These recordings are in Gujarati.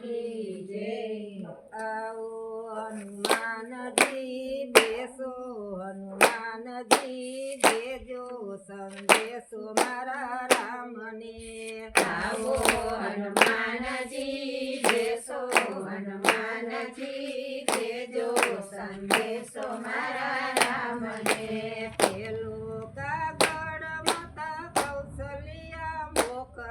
કી હનુમાનજી બેસો હનુમાનજી દેજો સંદેશો મારા રામને. આવો હનુમાનજી બેસો હનુમાનજી દેજો સંદેશો મારા રામને. પેલો કાગળ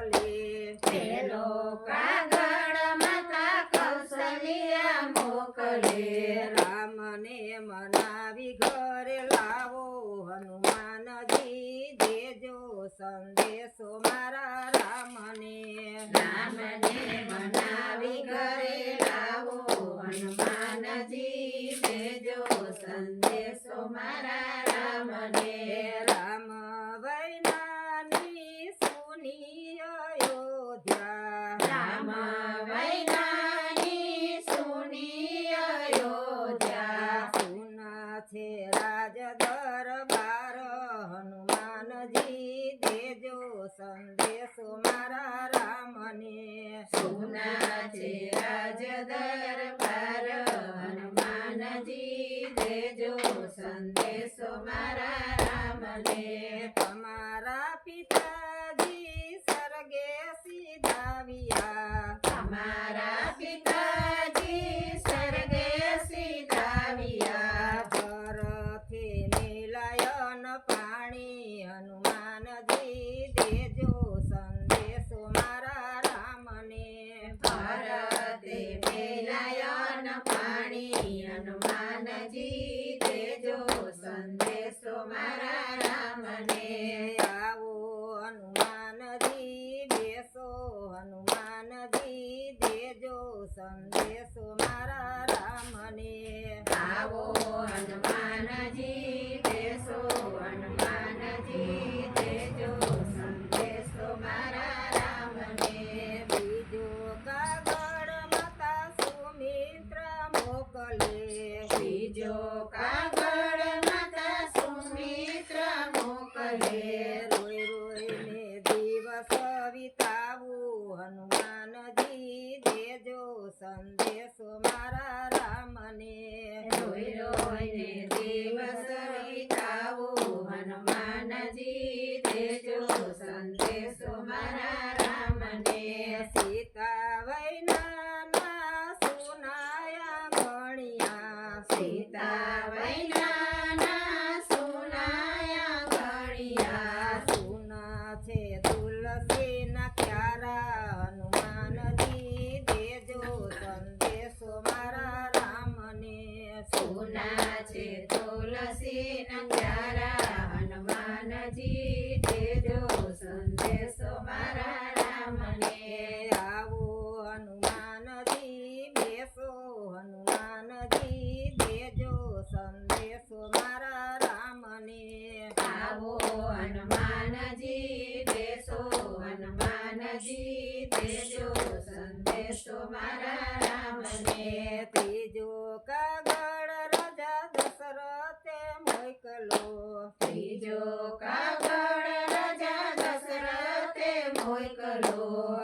મોકલે પેલો કાગળ માતા કૌશલ્યા મોકલે. રામને મનાવી ઘરે લાવો હનુમાનજી દેજો સંદેશો મારા રામને. રામને મનાવી ઘરે લાવો હનુમાનજી દેજો સંદેશો મારા રામને રામ વૈનાની સુની અયોધ્યા રામ વૈનાની સુની અયોધ્યા સુના છે રાજ દરબાર હનુમાનજી દેજો સંદેશો મારા રામને. સુના છે રાજ દરબાર હનુમાનજી દેજો સંદેશો મારા રામને. તમારા પિતાજી ભારતે મેલાયન પાણી હનુમાનજી દેજો સંદેશો મારા રામને આવો હનુમાનજી બેસો હનુમાનજી દેજો સંદેશો મારા રામને આવો હનુમાનજી બીજો કાગળ માતા સુમિત્ર મોકલે. રોઈ રોઈને દિવસ વિતાવું. હનુમાનજી દેજો સંદેશો મારા રામને. રોઈ રોઈને દિવસ વિતાવું. હનુમાનજી દેજો સંદેશો મારા આવો હનુમાનજી દેશો હનુમાનજી દેજો સંદેશો મારા રામને. ત્રીજો કાગળ રાજા દશરથે મોકલો. ત્રીજો કાગળ રાજા દશરથે મોકલો.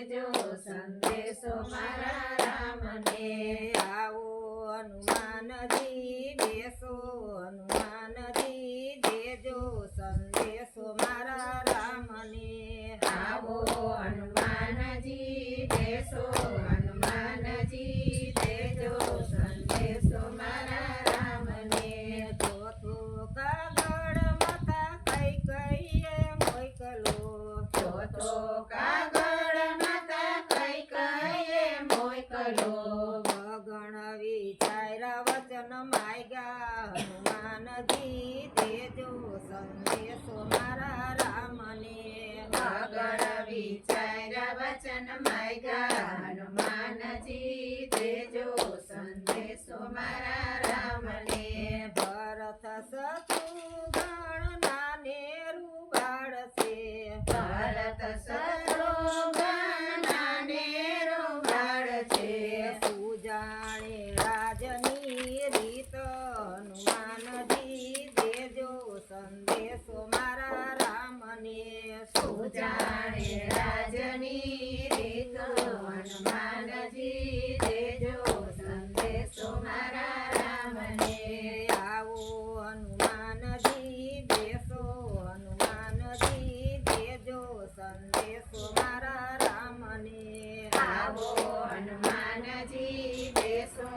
દેજો સંદેશો મારા રામને આવો હનુમાનજી બેસો હનુમાનજી દેજો સંદેશો મારા રામને આવો હનુમાનજી દેશો હનુમાનજી દેજો સંદેશો મારા રામને ચોથો કાગળ માતા કઈ કઈએ મોકલો ચોથો કાગળ માતા કઈ કઈએ મોકલો ગગન વિચાર વચન માયગા હનુમાનજી સંદેશો મારા રામને સુજાણે રાજની રીત. હનુમાનજી દેજો સંદેશો મારા રામને આવો હનુમાનજી દેશો હનુમાનજી દેજો સંદેશો મારા રામને આવો. હનુમાનજી દેશો